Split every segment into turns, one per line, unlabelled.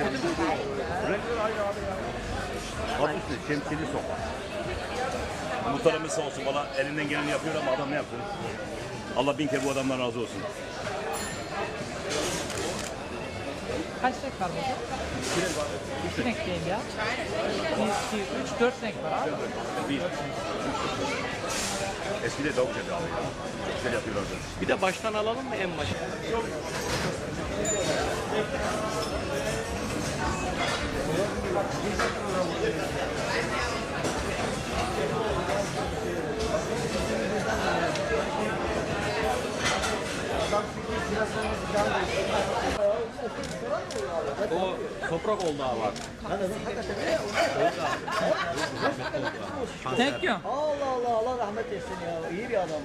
Renkler aynı abi ya. Adı üstü şemsiyeli sokak. Muhtarımız sağ olsun bana elinden geleni yapıyor ama adam ne yapıyor? Allah bin kere bu adamdan razı olsun.
Kaç renk var burada? İki renk değil ya. Bir, iki, üç, dört renk var abi.
Bir. Eskide daha güzeldi abi ya. Çok güzel yapıyorlardı.
Bir de baştan alalım mı en başa? O toprak oldu abi.
Thank you.
Allah Allah Allah rahmet etsin ya. İyi bir adam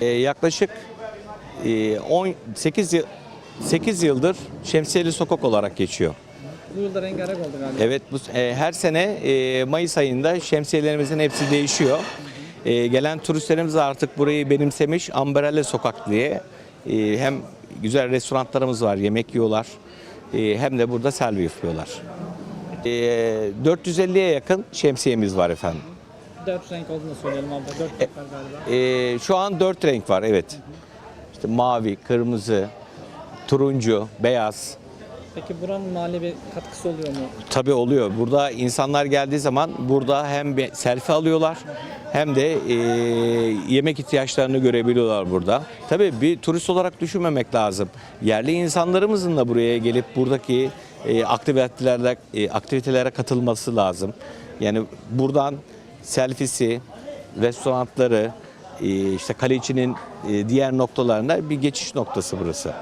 Ee, yaklaşık e, 18 yıl 8 yıldır Şemsiyeli Sokak olarak geçiyor.
Bu yılda rengarenk oldu galiba.
Evet bu e, her sene e, Mayıs ayında şemsiyelerimizin hepsi değişiyor. E, gelen turistlerimiz de artık burayı benimsemiş Amberelle Sokak diye. E, hem güzel restoranlarımız var, yemek yiyorlar. E, hem de burada selfie yapıyorlar. E, 450'ye yakın şemsiyemiz var efendim.
Dört renk olduğunu söyleyelim abla. Dört renk var galiba.
E, şu an 4 renk var evet. İşte mavi, kırmızı, turuncu, beyaz.
Peki buranın mali bir katkısı oluyor mu?
Tabii oluyor. Burada insanlar geldiği zaman burada hem bir selfie alıyorlar hem de e, yemek ihtiyaçlarını görebiliyorlar burada. Tabii bir turist olarak düşünmemek lazım. Yerli insanlarımızın da buraya gelip buradaki e, aktivitelere, e, aktivitelere katılması lazım. Yani buradan selfie'si, restoranları, e, işte kale içinin e, diğer noktalarına bir geçiş noktası burası.